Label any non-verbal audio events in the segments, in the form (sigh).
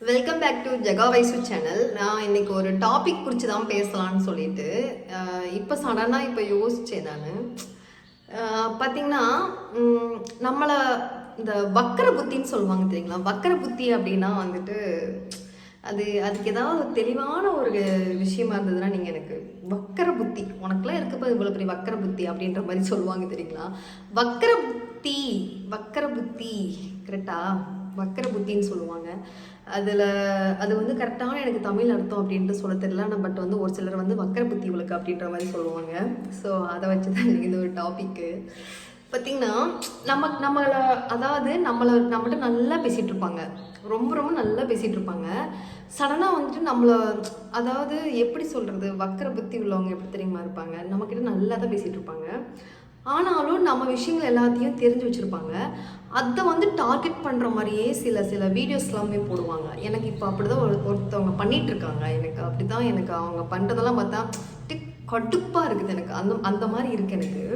Welcome back to Jega Vaishu channel நான் இன்னைக்கு ஒரு டாபிக் குறித்து தான் பேசலான்னு சொல்லிட்டு இப்போ சடனாக இப்போ யோசித்தேன் நான். பார்த்தீங்கன்னா நம்மளை இந்த வக்கர புத்தின்னு சொல்லுவாங்க தெரியுங்களா? வக்கர புத்தி அப்படின்னா வந்துட்டு அது அதுக்கு ஏதாவது தெளிவான ஒரு விஷயமா இருந்ததுன்னா நீங்கள் எனக்கு வக்கர புத்தி உனக்குலாம் இருக்கப்போ இவ்வளோ பெரிய வக்கர புத்தி? அப்படின்ற மாதிரி சொல்லுவாங்க தெரியுங்களா? வக்கர புத்தி வக்கர புத்தி கரெக்டா வக்கர புத்தின்னு சொல்லுவாங்க. அதில் அது வந்து கரெக்டான எனக்கு தமிழ் அர்த்தம் அப்படின்ட்டு சொல்ல தெரியல. ஆனால் பட் வந்து ஒரு சிலர் வந்து வக்கர புத்தி இவளுக்கு அப்படின்ற மாதிரி சொல்லுவாங்க. ஸோ அதை வச்சு தான் எனக்கு இது ஒரு டாப்பிக்கு பார்த்தீங்கன்னா நம்ம நம்மளை அதாவது நம்மளை நம்மகிட்ட நல்லா பேசிகிட்டு இருப்பாங்க. ரொம்ப ரொம்ப நல்லா பேசிகிட்டு இருப்பாங்க. சடனாக வந்துட்டு நம்மளை அதாவது எப்படி சொல்கிறது வக்கர புத்தி உள்ளவங்க எப்படி தெரியுமா இருப்பாங்க? நம்மக்கிட்ட நல்லா தான் பேசிகிட்டு இருப்பாங்க. ஆனாலும் நம்ம விஷயங்கள் எல்லாத்தையும் தெரிஞ்சு வச்சுருப்பாங்க. அதை வந்து டார்கெட் பண்ணுற மாதிரியே சில சில வீடியோஸ் எல்லாமே போடுவாங்க. எனக்கு இப்போ அப்படி தான் ஒரு ஒருத்தவங்க பண்ணிகிட்ருக்காங்க எனக்கு அப்படி தான் எனக்கு அவங்க பண்ணுறதெல்லாம் பார்த்தா டிக் கடுப்பாக இருக்குது எனக்கு. அந்த அந்த மாதிரி இருக்குது எனக்கு.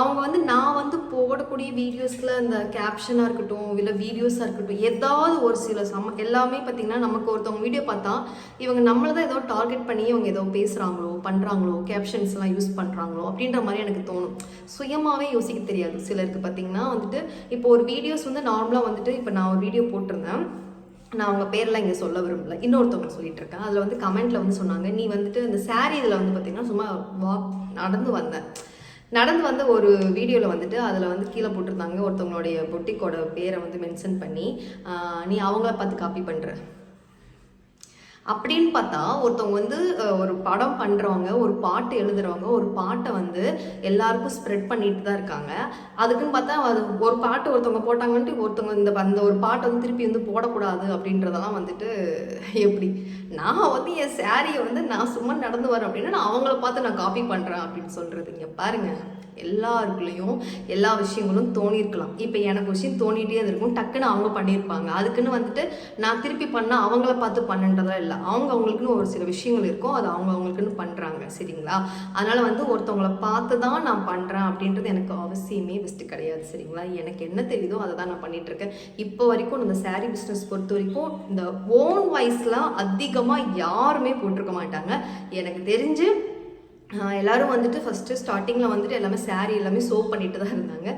அவங்க வந்து நான் வந்து போடக்கூடிய வீடியோஸில் இந்த கேப்ஷனாக இருக்கட்டும் இல்லை வீடியோஸாக இருக்கட்டும் ஏதாவது ஒரு சில சம எல்லாமே பார்த்திங்கன்னா நமக்கு ஒருத்தவங்க வீடியோ பார்த்தா இவங்க நம்மளை தான் ஏதோ டார்கெட் பண்ணி அவங்க ஏதோ பேசுகிறாங்களோ பண்ணுறாங்களோ கேப்ஷன்ஸ்லாம் யூஸ் பண்ணுறாங்களோ அப்படின்ற மாதிரி எனக்கு தோணும். சுயமாகவே யோசிக்க தெரியாது. சிலருக்கு பார்த்திங்கன்னா வந்துட்டு இப்போ ஒரு வீடியோஸ் வந்து நார்மலாக வந்துட்டு இப்போ நான் ஒரு வீடியோ போட்டிருந்தேன். நான் அவங்க பேர்லாம் இங்கே சொல்ல விரும்பல. இன்னொருத்தவங்க சொல்லிட்டு இருக்கேன் அதில் வந்து கமெண்ட்ல வந்து சொன்னாங்க நீ வந்துட்டு அந்த saree இதில் வந்து பார்த்தீங்கன்னா சும்மா வாக் நடந்து வந்தேன் நடந்து வந்த ஒரு வீடியோவில் வந்துட்டு அதில் வந்து கீழே போட்டிருந்தாங்க. ஒருத்தவங்களுடைய பொட்டிக்கோட பேரை வந்து மென்ஷன் பண்ணி நீ அவங்கள பார்த்து காப்பி பண்ணுற அப்படின்னு பார்த்தா ஒருத்தவங்க வந்து ஒரு படம் பண்ணுறவங்க ஒரு பாட்டு எழுதுறவங்க ஒரு பாட்டை வந்து எல்லாருக்கும் ஸ்ப்ரெட் பண்ணிட்டு தான் இருக்காங்க. அதுக்குன்னு பார்த்தா அது ஒரு பாட்டு ஒருத்தவங்க போட்டாங்கன்ட்டு ஒருத்தவங்க இந்த அந்த ஒரு பாட்டை வந்து திருப்பி வந்து போடக்கூடாது அப்படின்றதெல்லாம் வந்துட்டு எப்படி? நான் வந்து என் சாரியை வந்து நான் சும்மா நடந்து வரேன் அப்படின்னா நான் அவங்கள பார்த்து நான் காப்பி பண்ணுறேன் அப்படின்னு சொல்கிறது இங்கே பாருங்கள் எல்லாருக்குள்ளேயும் எல்லா விஷயங்களும் தோணியிருக்கலாம். இப்போ எனக்கு விஷயம் தோணிகிட்டே இருக்கும். டக்குன்னு அவங்க பண்ணியிருப்பாங்க. அதுக்குன்னு வந்துட்டு நான் திருப்பி பண்ணால் அவங்கள பார்த்து பண்ணுன்றதெல்லாம் இல்லை. அவங்க அவங்களுக்குன்னு ஒரு சில விஷயங்கள் இருக்கும். அது அவங்க அவங்களுக்குன்னு பண்ணுறாங்க சரிங்களா? அதனால் வந்து ஒருத்தவங்கள பார்த்து தான் நான் பண்ணுறேன் அப்படின்றது எனக்கு அவசியமே பெஸ்ட்டு கிடையாது. சரிங்களா? எனக்கு என்ன தெரியுதோ அதை தான் நான் பண்ணிட்டு இருக்கேன் இப்போ வரைக்கும் இந்த saree பிஸ்னஸ் பொறுத்த வரைக்கும் இந்த ஓன் வாய்ஸ்லாம் அதிகமாக யாருமே போட்டிருக்க மாட்டாங்க. எனக்கு தெரிஞ்சு எல்லாரும் வந்துட்டு ஃபஸ்ட்டு ஸ்டார்டிங்கில் வந்துட்டு எல்லாமே saree எல்லாமே சோப் பண்ணிட்டு தான் இருந்தாங்க.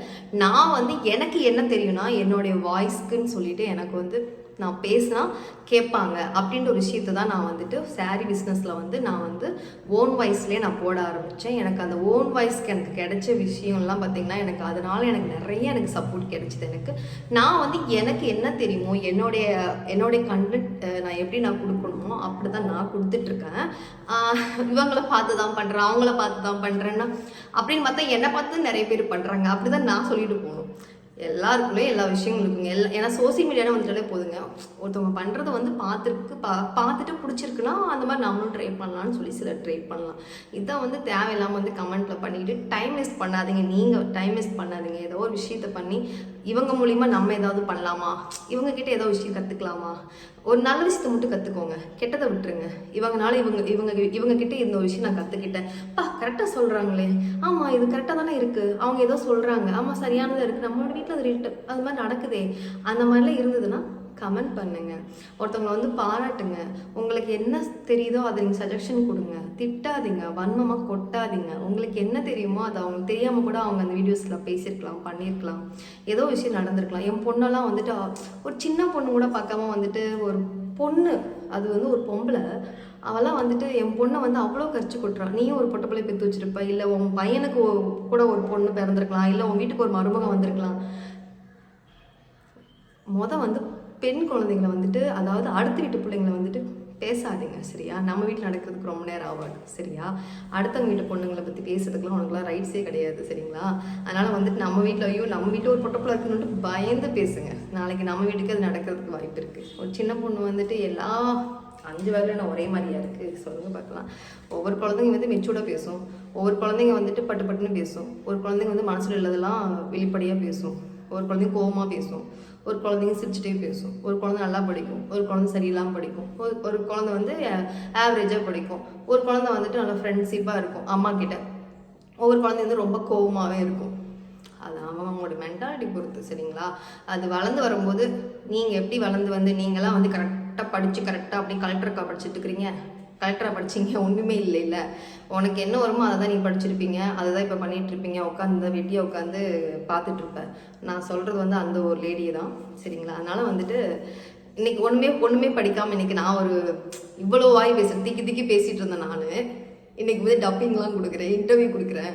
நான் வந்து எனக்கு என்ன தெரியும்னா என்னுடைய வாய்ஸ்க்குன்னு சொல்லிட்டு எனக்கு வந்து நான் பேசினா கேட்பாங்க அப்படின்ற ஒரு விஷயத்தை தான் நான் வந்துட்டு சாரீ பிஸ்னஸில் வந்து நான் வந்து ஓன் வாய்ஸ்லேயே நான் போட ஆரம்பித்தேன் எனக்கு அந்த ஓன் வாய்ஸ்க்கு எனக்கு கிடைச்ச விஷயம்லாம் பார்த்திங்கன்னா எனக்கு அதனால எனக்கு நிறைய எனக்கு சப்போர்ட் கிடைச்சிது எனக்கு. நான் வந்து எனக்கு என்ன தெரியுமோ என்னுடைய என்னுடைய கண்டென்ட் நான் எப்படி நான் கொடுக்கணுமோ அப்படி தான் நான் கொடுத்துட்ருக்கேன். இவங்களை பார்த்து தான் பண்ணுறேன் அவங்கள பார்த்து தான் பண்ணுறேன்னா அப்படின்னு பார்த்தா என்னை பார்த்து நிறைய பேர் பண்ணுறாங்க அப்படி தான் நான் சொல்லிட்டு போகணும். எல்லாருக்குள்ளேயும் எல்லா விஷயங்களும் இருக்குங்க. எல்லா ஏன்னா சோசியல் மீடியாவில் வந்துட்டாலே போதுங்க. ஒருத்தவங்க பண்ணுறத வந்து பார்த்துருக்கு பா பார்த்துட்டு பிடிச்சிருக்குன்னா அந்த மாதிரி நம்மளும் ட்ரை பண்ணலாம்னு சொல்லி சிலர் ட்ரை பண்ணலாம். இதான் வந்து தேவையில்லாமல் வந்து கமெண்ட்டில் பண்ணிக்கிட்டு டைம் வேஸ்ட் பண்ணாதீங்க. நீங்கள் டைம் வேஸ்ட் பண்ணாதீங்க. ஏதோ ஒரு விஷயத்த பண்ணி இவங்க மூலிமா நம்ம ஏதாவது பண்ணலாமா? இவங்க கிட்ட ஏதோ விஷயம் கற்றுக்கலாமா ஒரு நல்ல விஷயத்தை மட்டும் கற்றுக்கோங்க கெட்டதை விட்டுருங்க. இவங்கனால இவங்க இவங்க இவங்க கிட்ட இந்த ஒரு விஷயம் நான் கற்றுக்கிட்டேன் பா கரெக்டாக சொல்கிறாங்களே ஆமாம் இது கரெக்டாக தானே இருக்குது அவங்க ஏதோ சொல்கிறாங்க ஆமாம் சரியானதாக இருக்குது நம்மளோட வீட்டில் அது ரேட்டு அது மாதிரி நடக்குதே. அந்த மாதிரிலாம் இருந்ததுன்னா கமெண்ட் பண்ணுங்க. ஒருத்தவங்களை வந்து பாராட்டுங்க. உங்களுக்கு என்ன தெரியுதோ அதை நீங்கள் சஜஷன் கொடுங்க. திட்டாதீங்க. வன்மமாக கொட்டாதீங்க. உங்களுக்கு என்ன தெரியுமோ அது அவங்களுக்கு தெரியாமல் கூட அவங்க அந்த வீடியோஸில் பேசியிருக்கலாம் பண்ணியிருக்கலாம். ஏதோ விஷயம் நடந்திருக்கலாம். என் பொண்ணெல்லாம் வந்துட்டு ஒரு சின்ன பொண்ணு கூட பார்க்காம வந்துட்டு ஒரு பொண்ணு அது வந்து ஒரு பொம்பளை. அவெல்லாம் வந்துட்டு என் பொண்ணை வந்து அவ்வளோ கரிச்சு கொட்டுறான் நீயும் ஒரு பொட்டை பிள்ளை பெற்று வச்சிருப்ப. இல்லை உன் பையனுக்கு கூட ஒரு பொண்ணு பிறந்திருக்கலாம். இல்லை உன் வீட்டுக்கு ஒரு மருமகம் வந்திருக்கலாம். மொதல் வந்து பெண் குழந்தைங்களை வந்துட்டு அதாவது அடுத்த வீட்டு பிள்ளைங்களை வந்துட்டு பேசாதீங்க சரியா? நம்ம வீட்டில் நடக்கிறதுக்கு ரொம்ப நேரம் ஆகாது சரியா? அடுத்தவங்க வீட்டு பொண்ணுங்களை பற்றி பேசுறதுக்குலாம் உனக்குலாம் ரைட்ஸே கிடையாது சரிங்களா? அதனால் வந்துட்டு நம்ம வீட்டில் ஐயோ நம்ம வீட்டில் ஒரு பொட்டப்பில் இருக்குன்னு பயந்து பேசுங்க. நாளைக்கு நம்ம வீட்டுக்கு அது நடக்கிறதுக்கு வாய்ப்பு இருக்குது ஒரு சின்ன பொண்ணு வந்துட்டு எல்லா அஞ்சு வகையில் நான் ஒரே மாதிரியா இருக்குது சொல்லுங்க பார்க்கலாம். ஒவ்வொரு குழந்தைங்க வந்து மெச்சூர்டாக பேசும். ஒவ்வொரு குழந்தைங்க வந்துட்டு பட்டு பட்டுன்னு பேசும். ஒரு குழந்தைங்க வந்து மனசில் உள்ளதெல்லாம் வெளிப்படையாக பேசும். ஒரு குழந்தைங்க கோபமாக பேசும். ஒரு குழந்தைங்க சிரிச்சுட்டே பேசும். ஒரு குழந்தை நல்லா படிக்கும். ஒரு குழந்தை சரியில்லாமல் படிக்கும். ஒரு ஒரு குழந்தை வந்து ஆவரேஜாக படிக்கும். ஒரு குழந்தை வந்துட்டு நல்லா ஃப்ரெண்ட்ஷிப்பாக இருக்கும். அம்மா கிட்ட. ஒவ்வொரு குழந்தை வந்து ரொம்ப கோவமாகவே இருக்கும். அது அவன் அவங்களோட மென்டாலிட்டி பொறுத்து சரிங்களா? அது வளர்ந்து வரும்போது நீங்கள் எப்படி வளர்ந்து வந்து நீங்களாம் வந்து கரெக்டாக படித்து கரெக்டாக அப்படி கலெக்டருக்கா படிச்சுட்டு இருக்கிறீங்க? கலெக்டராக படிச்சீங்க ஒன்றுமே இல்லை இல்லை உனக்கு என்ன வருமோ அதை தான் நீ படிச்சிருப்பீங்க. அதை தான் இப்போ பண்ணிகிட்ருப்பீங்க உட்காந்து வெட்டியாக உட்காந்து பார்த்துட்ருப்பேன் நான் சொல்கிறது வந்து அந்த ஒரு லேடியை தான். சரிங்களா? அதனால வந்துட்டு இன்றைக்கி ஒன்றுமே ஒன்றுமே படிக்காமல் இன்றைக்கி நான் ஒரு இவ்வளோ வாய் பேசுகிறேன் திக்கி திக்கி பேசிகிட்டு இருந்தேன் நான். இன்னைக்கு வந்து டப்பிங்லாம் கொடுக்குறேன் இன்டர்வியூ கொடுக்குறேன்.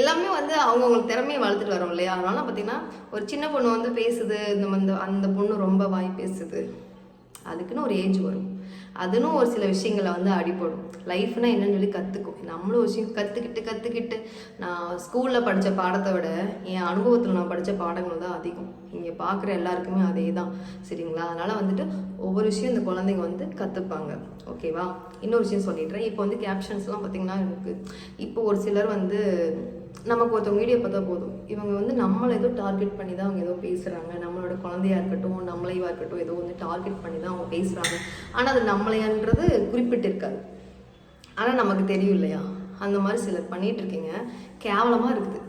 எல்லாமே வந்து அவங்கவுங்களுக்கு திறமையை வளர்த்துட்டு வரோம் இல்லையா? அதனால பார்த்தீங்கன்னா ஒரு சின்ன பொண்ணு வந்து பேசுது இந்த அந்த பொண்ணு ரொம்ப வாய் பேசுது. அதுக்குன்னு ஒரு ஏஜ் வரும். அதுன்னு ஒரு சில விஷயங்களை வந்து அடிபடும். லைஃப்னா என்னன்னு சொல்லி கற்றுக்கும் நம்மளும் விஷயம் கற்றுக்கிட்டு கற்றுக்கிட்டு நான் ஸ்கூலில் படித்த பாடத்தை விட என் அனுபவத்தில் நான் படித்த பாடங்கள் தான் அதிகம். இங்கே பார்க்குற எல்லாருக்குமே அதே தான் சரிங்களா? அதனால் வந்துட்டு ஒவ்வொரு விஷயம் இந்த குழந்தைங்க வந்து கற்றுப்பாங்க ஓகேவா இன்னொரு விஷயம் சொல்லிடுறேன். இப்போ வந்து கேப்ஷன்ஸ்லாம் பார்த்தீங்கன்னா இருக்குது இப்போ ஒரு சிலர் வந்து நமக்கு ஒருத்தவங்க வீடியோ பார்த்தா போதும். இவங்க வந்து நம்மளை ஏதோ டார்கெட் பண்ணி தான் அவங்க ஏதோ பேசுகிறாங்க நம்மளோட குழந்தையா இருக்கட்டும் நம்மளையாக இருக்கட்டும் ஏதோ வந்து டார்கெட் பண்ணி தான் அவங்க பேசுகிறாங்க ஆனால் அது நம்மளையான்றது குறிப்பிட்டு இருக்காது ஆனால் நமக்கு தெரியும் இல்லையா? அந்த மாதிரி சிலர் பண்ணிகிட்ருக்கீங்க இருக்கீங்க. கேவலமாக இருக்குது.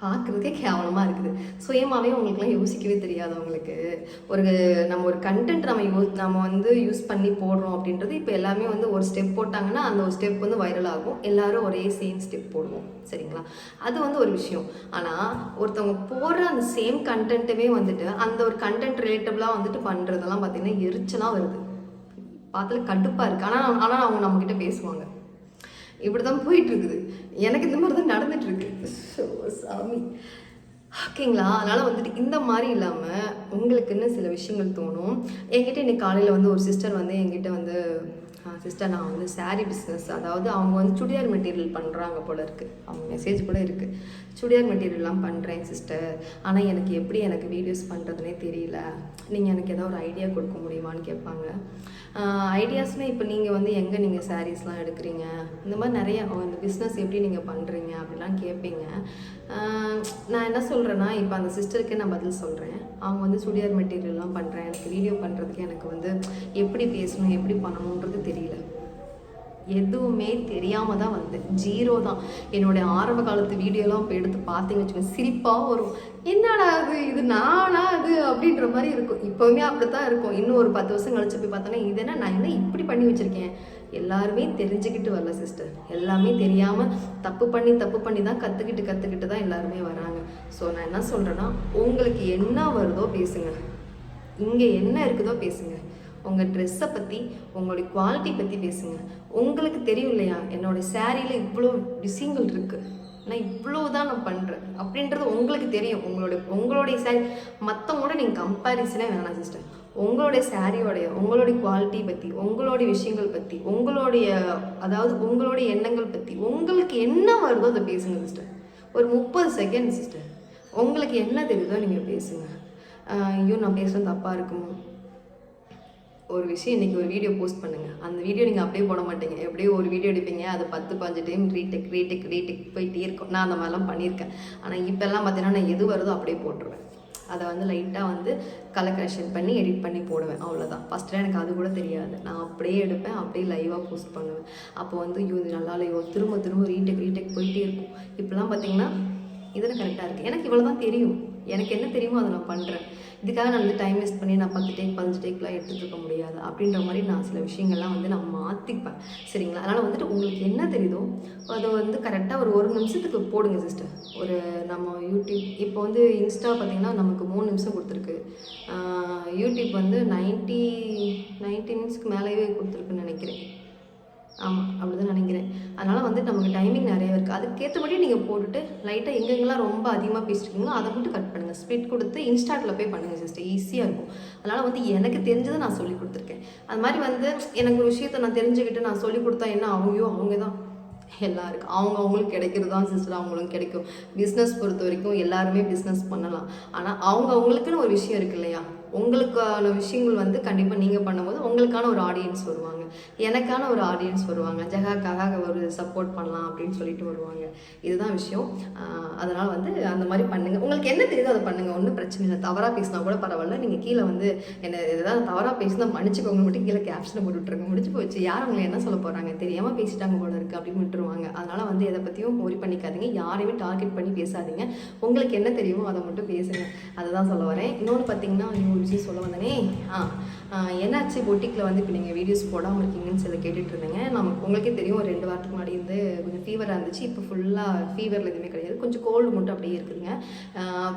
பார்க்குறதுக்கே கேவலமாக இருக்குது. சுயமாகவே உங்களுக்குலாம் யோசிக்கவே தெரியாது அவங்களுக்கு ஒரு நம்ம ஒரு கண்டென்ட் நம்ம யூ நம்ம வந்து யூஸ் பண்ணி போடுறோம் அப்படின்றது இப்போ எல்லாமே வந்து ஒரு ஸ்டெப் போட்டாங்கன்னா அந்த ஒரு ஸ்டெப் வந்து வைரல் ஆகும். எல்லாரும் ஒரே சேம் ஸ்டெப் போடுவோம். சரிங்களா? அது வந்து ஒரு விஷயம். ஆனால் ஒருத்தவங்க போடுற அந்த சேம் கண்டென்ட்டுமே வந்துட்டு அந்த ஒரு கண்டென்ட் ரிலேட்டபிளாக வந்துட்டு பண்ணுறதெல்லாம் பார்த்திங்கன்னா எரிச்சலாக வருது. பார்த்துல கடுப்பாக இருக்குது ஆனால் ஆனால் அவங்க நம்மக்கிட்ட பேசுவாங்க. இப்படி தான் போயிட்டுருக்குது. எனக்கு இந்த மாதிரி தான் நடந்துட்டு ஸோ சாமி. ஓகேங்களா? அதனால் வந்துட்டு இந்த மாதிரி இல்லாமல் உங்களுக்குன்னு சில விஷயங்கள் தோணும். என்கிட்ட இன்னைக்கு காலையில் வந்து ஒரு சிஸ்டர் வந்து என்கிட்ட வந்து சிஸ்டர் நான் வந்து சாரீ பிஸ்னஸ் அதாவது அவங்க வந்து சுடிதார் மெட்டீரியல் பண்ணுறாங்க போல இருக்குது அவங்க மெசேஜ் கூட இருக்குது சுடிதார் மெட்டீரியல்லாம் பண்ணுறேன் சிஸ்டர் ஆனால் எனக்கு எப்படி எனக்கு வீடியோஸ் பண்ணுறதுனே தெரியல. நீங்கள் எனக்கு ஏதாவது ஒரு ஐடியா கொடுக்க முடியுமான்னு கேட்பாங்க. ஐடியாஸ்னால் இப்போ நீங்கள் வந்து எங்கே நீங்கள் சாரீஸ்லாம் எடுக்கிறீங்க? இந்த மாதிரி நிறைய இந்த பிஸ்னஸ் எப்படி நீங்கள் பண்ணுறீங்க அப்படிலாம் கேட்பீங்க. நான் என்ன சொல்கிறேன்னா இப்போ அந்த சிஸ்டருக்கே நான் பதில் சொல்கிறேன் அவங்க வந்து சுடிதார் மெட்டீரியல்லாம் பண்ணுறேன் எனக்கு வீடியோ பண்ணுறதுக்கு எனக்கு வந்து எப்படி பேசணும் எப்படி பண்ணணுன்றது தெரியல. எதுவுமே தெரியாமல் தான் வந்தேன். ஜீரோ தான். என்னுடைய ஆரம்ப காலத்து வீடியோலாம் இப்போ எடுத்து பார்த்தீங்க வச்சுக்கோங்க சிரிப்பாக வரும். என்னடா அது? இது நானா அது? அப்படின்ற மாதிரி இருக்கும். இப்போவுமே அப்படி தான் இருக்கும். இன்னும் ஒரு பத்து வருஷம் கழிச்சு போய் பார்த்தோன்னா இது என்ன? நான் என்ன இப்படி பண்ணி வச்சுருக்கேன்? எல்லாருமே தெரிஞ்சுக்கிட்டு வரல சிஸ்டர் எல்லாமே தெரியாமல் தப்பு பண்ணி தப்பு பண்ணி தான் கற்றுக்கிட்டு கற்றுக்கிட்டு தான் எல்லாருமே வராங்க. ஸோ நான் என்ன சொல்கிறேன்னா உங்களுக்கு என்ன வருதோ பேசுங்க. இங்கே என்ன இருக்குதோ பேசுங்க. உங்கள் ட்ரெஸ்ஸை பற்றி உங்களுடைய குவாலிட்டி பற்றி பேசுங்க. உங்களுக்கு தெரியும் இல்லையா? என்னோட சேரீயில் இவ்வளோ விஷயங்கள் இருக்குது நான் இவ்வளோ தான் நான் பண்ணுறேன் அப்படின்றது உங்களுக்கு தெரியும். உங்களுடைய உங்களுடைய சாரி மற்றவங்களோட நீங்கள் கம்பேரிசனே வேணாம் சிஸ்டர் உங்களுடைய சாரியோடைய உங்களுடைய குவாலிட்டி பற்றி உங்களுடைய விஷயங்கள் பற்றி உங்களுடைய அதாவது உங்களுடைய எண்ணங்கள் பற்றி உங்களுக்கு என்ன வருதோ அதை பேசுங்க சிஸ்டர் ஒரு முப்பது செகண்ட் சிஸ்டர் உங்களுக்கு என்ன தெரியுதோ நீங்கள் பேசுங்க. ஐயோ நான் பேசுகிறது தப்பாக இருக்குமோ? ஒரு விஷயம் இன்றைக்கி ஒரு வீடியோ போஸ்ட் பண்ணுங்கள் அந்த வீடியோ நீங்கள் அப்படியே போட மாட்டீங்க. எப்படியோ ஒரு வீடியோ எடுப்பீங்க. அது பத்து பாஞ்சு டைம் ரீடெக் ரீடெக் ரீடெக் போயிட்டே இருக்கும். நான் அந்த மாதிரிலாம் பண்ணியிருக்கேன். ஆனால் இப்போல்லாம் பார்த்தீங்கன்னா நான் எது வருதோ அப்படியே போட்டுருவேன். அதை வந்து லைட்டாக வந்து கலர் கரெக்ஷன் பண்ணி எடிட் பண்ணி போடுவேன். அவ்வளோதான் ஃபஸ்ட்டில் எனக்கு அது கூட தெரியாது. நான் அப்படியே எடுப்பேன். அப்படியே லைவாக போஸ்ட் பண்ணுவேன். அப்போ வந்து ஐயோ இது நல்லா இல்லையோ. திரும்ப திரும்ப ரீடெக் ரீடெக் போயிட்டே இருக்கும். இப்போலாம் பார்த்தீங்கன்னா இதில் கரெக்டாக இருக்குது எனக்கு இவ்வளோ தான் தெரியும். எனக்கு என்ன தெரியுமோ அதை நான் பண்ணுறேன் இதுக்காக நான் வந்து டைம் வேஸ்ட் பண்ணி நான் பத்து டேக் பதினஞ்சு டேக்லாம் எடுத்துகிட்டு இருக்க முடியாது. அப்படின்ற மாதிரி நான் சில விஷயங்கள்லாம் வந்து நான் மாற்றிப்பேன் சரிங்களா? அதனால் வந்துட்டு உங்களுக்கு என்ன தெரியுதோ அதை வந்து கரெக்டாக ஒரு ஒரு நிமிஷத்துக்கு போடுங்க சிஸ்டர் ஒரு நம்ம யூடியூப் இப்போ வந்து இன்ஸ்டா பார்த்திங்கன்னா நமக்கு மூணு நிமிஷம் கொடுத்துருக்கு. யூடியூப் வந்து நைன்ட்டி நைன்ட்டி மினிட்ஸ்க்கு மேலேயே கொடுத்துருக்குன்னு நினைக்கிறேன். ஆமாம் அப்படி தான் நினைக்கிறேன். அதனால் வந்து நமக்கு டைமிங் நிறைய இருக்குது அதுக்கேற்றபடி நீங்கள் போட்டுட்டு லைட்டாக எங்கெங்கெல்லாம் ரொம்ப அதிகமாக பேசிட்டுருக்கீங்களோ அதை மட்டும் கட் பண்ணுங்கள் ஸ்பிட் கொடுத்து இன்ஸ்டாட்டில் போய் பண்ணுங்கள் சிஸ்டர் ஈஸியாக இருக்கும். அதனால் வந்து எனக்கு தெரிஞ்சதை நான் சொல்லி கொடுத்துருக்கேன். அது மாதிரி வந்து எனக்கு ஒரு விஷயத்தை நான் தெரிஞ்சுக்கிட்டு நான் சொல்லி கொடுத்தா என்ன அவங்கயோ அவங்க தான் எல்லாருக்கும் அவங்க அவங்களுக்கு கிடைக்கிறது தான் சிஸ்டர் அவங்களுக்கு கிடைக்கும். பிஸ்னஸ் பொறுத்த வரைக்கும் எல்லாருமே பிஸ்னஸ் பண்ணலாம். ஆனால் அவங்க அவங்களுக்குன்னு ஒரு விஷயம் இருக்கு இல்லையா? உங்களுக்கான விஷயங்கள் வந்து கண்டிப்பாக நீங்கள் பண்ணும்போது உங்களுக்கான ஒரு ஆடியன்ஸ் வருவாங்க. எனக்கான ஒரு ஆடியன்ஸ் வருவாங்க. ஜெகாக்காக ஒரு சப்போர்ட் பண்ணலாம் அப்படின்னு சொல்லிட்டு வருவாங்க. இதுதான் விஷயம். அதனால் வந்து அந்த மாதிரி பண்ணுங்கள் உங்களுக்கு என்ன தெரியுதோ அதை பண்ணுங்க. ஒன்றும் பிரச்சனை இல்லை. தவறாக பேசினா கூட பரவாயில்ல. நீங்கள் கீழே வந்து என்ன ஏதாவது தவறாக பேசினா மன்னிச்சுக்கோங்க. மட்டும் கீழே கேப்ஷனை போட்டு விட்ருங்க முடிச்சு போச்சு. யார் அவங்களை என்ன சொல்ல போகிறாங்க தெரியாமல் பேசிட்டாங்க போல இருக்குது அப்படின்னு விட்டுருவாங்க. அதனால் வந்து எதை பற்றியும் worry பண்ணிக்காதீங்க. யாரையுமே டார்கெட் பண்ணி பேசாதீங்க. உங்களுக்கு என்ன தெரியுமோ அதை மட்டும் பேசுங்க. அதுதான் சொல்ல வரேன். இன்னொன்று பார்த்தீங்கன்னா இன்னொரு சொல்ல வந்தனே. ஆ என்னாச்சு? பொட்டிக்கில் வந்து இப்போ நீங்கள் வீடியோஸ் போடாமல் இருக்கீங்கன்னு சொல்லி கேட்டுட்டு இருந்தீங்க. நமக்கு உங்களுக்கே தெரியும் ஒரு ரெண்டு வாரத்துக்கு முன்னாடி இருந்து கொஞ்சம் ஃபீவராக இருந்துச்சு. இப்போ ஃபுல்லாக ஃபீவரில் எதுவுமே கிடையாது. கொஞ்சம் கோல்டு மட்டும் அப்படியே இருக்குதுங்க.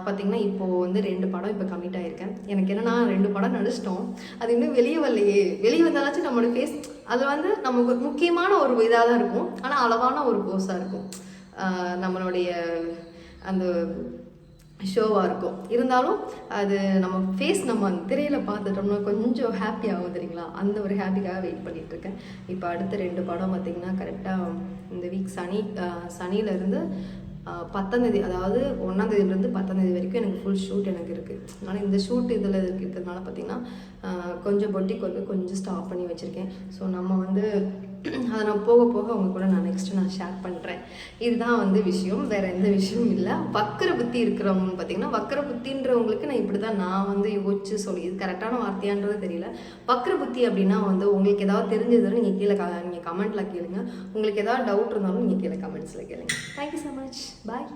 பார்த்தீங்கன்னா இப்போது வந்து ரெண்டு படம் இப்போ கம்மிட் ஆகிருக்கேன் எனக்கு என்னென்னா ரெண்டு படம் நடிச்சிட்டோம். அது இன்னும் வெளியே வரலையே. வெளியே வந்தாலாச்சும் நம்மளோட ஃபேஸ் அது வந்து நமக்கு ஒரு முக்கியமான ஒரு இதாக தான் இருக்கும். ஆனால் அளவான ஒரு போஸாக இருக்கும். நம்மளுடைய அந்த ஷோவாக இருக்கும். இருந்தாலும் அது நம்ம ஃபேஸ் நம்ம அந்த திரையில் பார்த்துட்டோம்னா கொஞ்சம் ஹாப்பி ஆகும் தெரியுங்களா? அந்த ஒரு ஹாப்பிக்காக வெயிட் பண்ணிகிட்ருக்கேன் இருக்கேன் இப்போ அடுத்த ரெண்டு படம் பார்த்திங்கன்னா கரெக்டாக இந்த வீக் சனி சனியிலேருந்து பத்தாந்தேதி அதாவது ஒன்றாந்தேதியிலேருந்து பத்தாந்தேதி வரைக்கும் எனக்கு ஃபுல் ஷூட் எனக்கு இருக்குது அதனால் இந்த ஷூட் இதில் இருக்கிறதுனால பார்த்திங்கன்னா கொஞ்சம் பொட்டி வந்து கொஞ்சம் ஸ்டாப் பண்ணி வச்சுருக்கேன். ஸோ நம்ம வந்து (clears throat) அதை நான் போக போக அவங்க கூட நான் நெக்ஸ்ட்டு நான் ஷேர் பண்ணுறேன் இதுதான் வந்து விஷயம். வேறு எந்த விஷயமும் இல்லை. வக்கர புத்தி இருக்கிறவங்க பார்த்தீங்கன்னா வக்கர புத்தின்றவங்களுக்கு நான் இப்படி தான் நான் வந்து யோசிச்சு சொல்லி இது கரெக்டான வார்த்தையான்றது தெரியல. வக்கர புத்தி அப்படின்னா வந்து உங்களுக்கு ஏதாவது தெரிஞ்சதுன்னு நீங்கள் கீழே க நீங்கள் கமெண்ட்டில் கேளுங்க. உங்களுக்கு ஏதாவது டவுட் இருந்தாலும் நீங்கள் கீழே கமெண்ட்ஸில் கேளுங்க. Thank you so much bye